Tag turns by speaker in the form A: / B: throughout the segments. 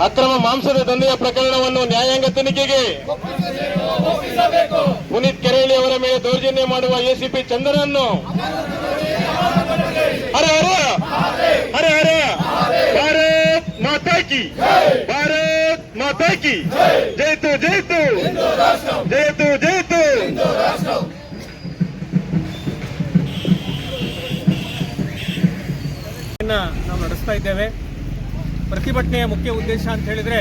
A: ಅಕ್ರಮ ಮಾಂಸದ ದಂಧೆಯ ಪ್ರಕರಣವನ್ನು ನ್ಯಾಯಾಂಗ ತನಿಖೆಗೆ ಪುನೀತ್ ಕೆರೆಹಳ್ಳಿ ಅವರ ಮೇಲೆ ದೌರ್ಜನ್ಯ ಮಾಡುವ ಎಸಿಪಿ ಚಂದ್ರನನ್ನು ಅರೆ ಅರೆ ಅರೆ ಅರೆ ಭಾರತ್ ಮಾತಾ ಕಿ! ಭಾರತ್ ಮಾತಾ ಕಿ! ಜೈತು ಜೈತು ಜೈತು ಜೈತು
B: ನಾವು ನಡೆಸ್ತಾ ಇದ್ದೇವೆ. ಪ್ರತಿಭಟನೆಯ ಮುಖ್ಯ ಉದ್ದೇಶ ಅಂತ ಹೇಳಿದ್ರೆ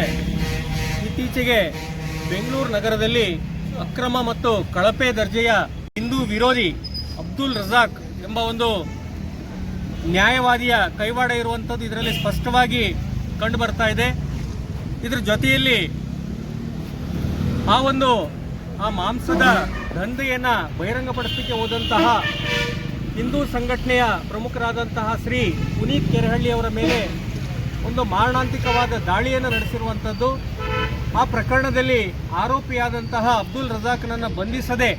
B: ಇತ್ತೀಚೆಗೆ ಬೆಂಗಳೂರು ನಗರದಲ್ಲಿ ಅಕ್ರಮ ಮತ್ತು ಕಳಪೆ ದರ್ಜೆಯ ಹಿಂದೂ ವಿರೋಧಿ ಅಬ್ದುಲ್ ರಜಾಕ್ ಎಂಬ ಒಂದು ನ್ಯಾಯವಾದಿಯ ಕೈವಾಡ ಇರುವಂಥದ್ದು ಇದರಲ್ಲಿ ಸ್ಪಷ್ಟವಾಗಿ ಕಂಡು ಬರ್ತಾ ಇದೆ. ಇದ್ರ ಜೊತೆಯಲ್ಲಿ ಆ ಒಂದು, ಆ ಮಾಂಸದ ದಂಧೆಯನ್ನು ಬಹಿರಂಗಪಡಿಸಲಿಕ್ಕೆ ಹೋದಂತಹ ಹಿಂದೂ ಸಂಘಟನೆಯ ಪ್ರಮುಖರಾದಂತಹ ಶ್ರೀ ಪುನೀತ್ ಕೆರೆಹಳ್ಳಿ ಅವರ ಮೇಲೆ ಒಂದು ಮಾರಣಾಂತಿಕವಾದ ದಾಳಿಯನ್ನು ನಡೆಸಿರುವಂಥದ್ದು ಆ ಪ್ರಕರಣದಲ್ಲಿ ಆರೋಪಿಯಾದಂತಹ ಅಬ್ದುಲ್ ರಜಾಕ್ನನ್ನು ಬಂಧಿಸದೆ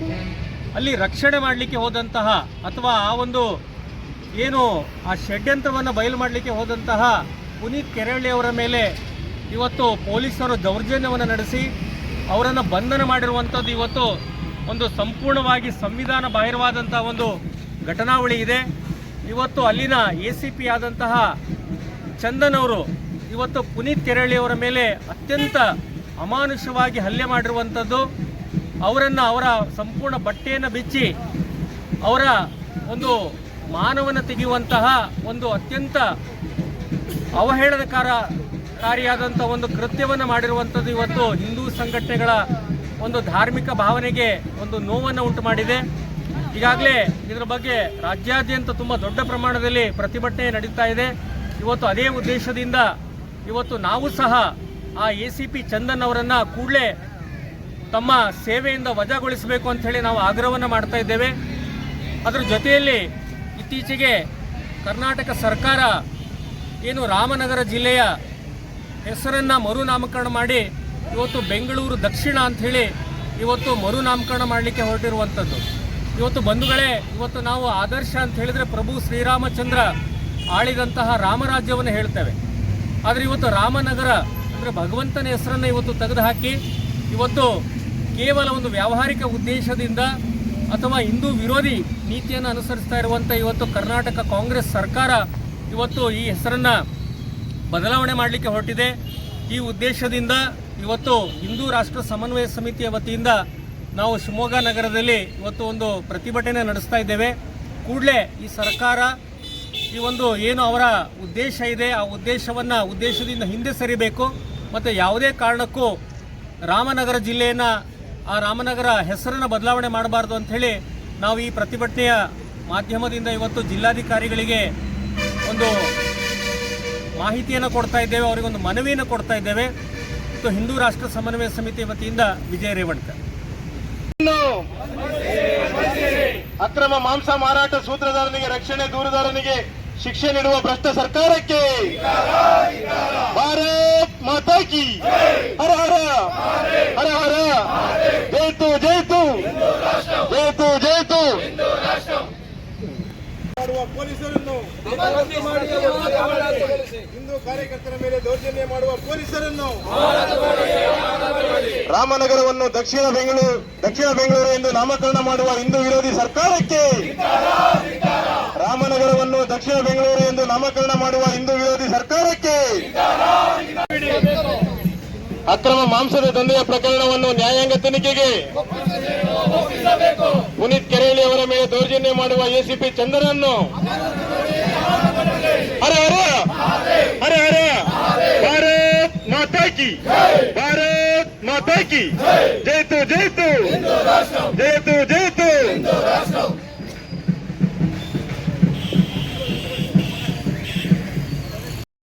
B: ಅಲ್ಲಿ ರಕ್ಷಣೆ ಮಾಡಲಿಕ್ಕೆ ಹೋದಂತಹ ಅಥವಾ ಆ ಒಂದು ಏನು ಆ ಷಡ್ಯಂತ್ರವನ್ನು ಬಯಲು ಮಾಡಲಿಕ್ಕೆ ಹೋದಂತಹ ಪುನೀತ್ ಕೆರೆಹಳ್ಳಿ ಅವರ ಮೇಲೆ ಇವತ್ತು ಪೊಲೀಸರು ದೌರ್ಜನ್ಯವನ್ನು ನಡೆಸಿ, ಅವರನ್ನು ಬಂಧನ ಮಾಡಿರುವಂಥದ್ದು ಇವತ್ತು ಒಂದು ಸಂಪೂರ್ಣವಾಗಿ ಸಂವಿಧಾನ ಬಾಹಿರವಾದಂತಹ ಒಂದು ಘಟನಾವಳಿ ಇದೆ. ಇವತ್ತು ಅಲ್ಲಿನ ಎ ಸಿ ಪಿ ಆದಂತಹ ಚಂದನ್ ಅವರು ಇವತ್ತು ಪುನೀತ್ ಕೆರಳಿ ಅವರ ಮೇಲೆ ಅತ್ಯಂತ ಅಮಾನುಷವಾಗಿ ಹಲ್ಲೆ ಮಾಡಿರುವಂಥದ್ದು, ಅವರನ್ನು ಅವರ ಸಂಪೂರ್ಣ ಬಟ್ಟೆಯನ್ನು ಬಿಚ್ಚಿ ಅವರ ಒಂದು ಮಾನವನ ತೆಗೆಯುವಂತಹ ಒಂದು ಅತ್ಯಂತ ಅವಹೇಳನಕಾರ ಕಾರಿಯಾದಂಥ ಒಂದು ಕೃತ್ಯವನ್ನು ಮಾಡಿರುವಂಥದ್ದು ಇವತ್ತು ಹಿಂದೂ ಸಂಘಟನೆಗಳ ಒಂದು ಧಾರ್ಮಿಕ ಭಾವನೆಗೆ ಒಂದು ನೋವನ್ನು ಉಂಟು ಮಾಡಿದೆ. ಈಗಾಗಲೇ ಇದರ ಬಗ್ಗೆ ರಾಜ್ಯಾದ್ಯಂತ ತುಂಬ ದೊಡ್ಡ ಪ್ರಮಾಣದಲ್ಲಿ ಪ್ರತಿಭಟನೆ ನಡೀತಾ ಇದೆ. ಇವತ್ತು ಅದೇ ಉದ್ದೇಶದಿಂದ ಇವತ್ತು ನಾವು ಸಹ ಆ ಎ ಸಿ ಪಿ ಚಂದನ್ ಅವರನ್ನು ಕೂಡಲೇ ತಮ್ಮ ಸೇವೆಯಿಂದ ವಜಾಗೊಳಿಸಬೇಕು ಅಂತ ಹೇಳಿ ನಾವು ಆಗ್ರಹವನ್ನು ಮಾಡ್ತಾ ಇದ್ದೇವೆ. ಅದರ ಜೊತೆಯಲ್ಲಿ ಇತ್ತೀಚೆಗೆ ಕರ್ನಾಟಕ ಸರ್ಕಾರ ಏನು ರಾಮನಗರ ಜಿಲ್ಲೆಯ ಹೆಸರನ್ನು ಮರುನಾಮಕರಣ ಮಾಡಿ ಇವತ್ತು ಬೆಂಗಳೂರು ದಕ್ಷಿಣ ಅಂಥೇಳಿ ಇವತ್ತು ಮರುನಾಮಕರಣ ಮಾಡಲಿಕ್ಕೆ ಹೊರಟಿರುವಂಥದ್ದು ಇವತ್ತು ಬಂಧುಗಳೇ, ಇವತ್ತು ನಾವು ಆದರ್ಶ ಅಂತ ಹೇಳಿದರೆ ಪ್ರಭು ಶ್ರೀರಾಮಚಂದ್ರ ಆಳಿದಂತಹ ರಾಮರಾಜ್ಯವನ್ನು ಹೇಳ್ತೇವೆ. ಆದರೆ ಇವತ್ತು ರಾಮನಗರ ಅಂದರೆ ಭಗವಂತನ ಹೆಸರನ್ನು ಇವತ್ತು ತೆಗೆದುಹಾಕಿ, ಇವತ್ತು ಕೇವಲ ಒಂದು ವ್ಯಾವಹಾರಿಕ ಉದ್ದೇಶದಿಂದ ಅಥವಾ ಹಿಂದೂ ವಿರೋಧಿ ನೀತಿಯನ್ನು ಅನುಸರಿಸ್ತಾ ಇರುವಂಥ ಇವತ್ತು ಕರ್ನಾಟಕ ಕಾಂಗ್ರೆಸ್ ಸರ್ಕಾರ ಇವತ್ತು ಈ ಹೆಸರನ್ನು ಬದಲಾವಣೆ ಮಾಡಲಿಕ್ಕೆ ಹೊರಟಿದೆ. ಈ ಉದ್ದೇಶದಿಂದ ಇವತ್ತು ಹಿಂದೂ ರಾಷ್ಟ್ರ ಸಮನ್ವಯ ಸಮಿತಿಯ ವತಿಯಿಂದ ನಾವು ಶಿವಮೊಗ್ಗ ನಗರದಲ್ಲಿ ಇವತ್ತು ಒಂದು ಪ್ರತಿಭಟನೆ ನಡೆಸ್ತಾ ಇದ್ದೇವೆ. ಕೂಡಲೇ ಈ ಸರ್ಕಾರ ಈ ಒಂದು ಏನು ಅವರ ಉದ್ದೇಶ ಇದೆ, ಆ ಉದ್ದೇಶವನ್ನು ಉದ್ದೇಶದಿಂದ ಹಿಂದೆ ಸರಿಬೇಕು. ಮತ್ತು ಯಾವುದೇ ಕಾರಣಕ್ಕೂ ರಾಮನಗರ ಜಿಲ್ಲೆಯನ್ನು, ಆ ರಾಮನಗರ ಹೆಸರನ್ನು ಬದಲಾವಣೆ ಮಾಡಬಾರ್ದು ಅಂಥೇಳಿ ನಾವು ಈ ಪ್ರತಿಭಟನೆಯ ಮಾಧ್ಯಮದಿಂದ ಇವತ್ತು ಜಿಲ್ಲಾಧಿಕಾರಿಗಳಿಗೆ ಒಂದು ಮಾಹಿತಿಯನ್ನು ಕೊಡ್ತಾ ಇದ್ದೇವೆ ಅವರಿಗೊಂದು ಮನವಿಯನ್ನು ಕೊಡ್ತಾ ಇದ್ದೇವೆ. ಮತ್ತು ಹಿಂದೂ ರಾಷ್ಟ್ರ ಸಮನ್ವಯ ಸಮಿತಿ ವತಿಯಿಂದ ವಿಜಯ ರೇವಣ್ಕರ್.
A: ಅಕ್ರಮ ಮಾಂಸ ಮಾರಾಟ ಸೂತ್ರಧಾರನಿಗೆ, ರಕ್ಷಣೆ ದೂರುದಾರನಿಗೆ ಶಿಕ್ಷೆ ನೀಡುವ ಭ್ರಷ್ಟ ಸರ್ಕಾರಕ್ಕೆ ಭಾರತ್ ಮಾತಾ ಕಿ ಹರ ಹರ. ಹರ ಹರ. ಜೈತು ಜೈತು ಜೈತು ಜೈತು ಮಾಡುವ ಪೊಲೀಸರನ್ನು ಹಿಂದೂ ಕಾರ್ಯಕರ್ತರ ಮೇಲೆ ದೌರ್ಜನ್ಯ ಮಾಡುವ ಪೊಲೀಸರನ್ನು ರಾಮನಗರವನ್ನು ದಕ್ಷಿಣ ಬೆಂಗಳೂರು ದಕ್ಷಿಣ ಬೆಂಗಳೂರು ಎಂದು ನಾಮಕರಣ ಮಾಡುವ ಹಿಂದೂ ವಿರೋಧಿ ಸರ್ಕಾರಕ್ಕೆ ರಾಮನಗರವನ್ನು ದಕ್ಷಿಣ ಬೆಂಗಳೂರು ಎಂದು ನಾಮಕರಣ ಮಾಡುವ ಹಿಂದೂ ವಿರೋಧಿ ಸರ್ಕಾರಕ್ಕೆ ಅಕ್ರಮ ಮಾಂಸದ ದಂಧೆಯ ಪ್ರಕರಣವನ್ನು ನ್ಯಾಯಾಂಗ ತನಿಖೆಗೆ ಪುನೀತ್ ಕೆರೆಳ್ಳಿ ಅವರ ಮೇಲೆ ದೌರ್ಜನ್ಯ ಮಾಡುವ ಎಸಿಪಿ ಚಂದ್ರನನ್ನು ಅರೆ ಅರೆ ಅರೆ ಅರೆ, ಭಾರತ್ ಮಾತಾ ಕಿ, ಭಾರತ್ ಮಾತಾ ಕಿ ಜೈತು ಜೈತು ಜೈತು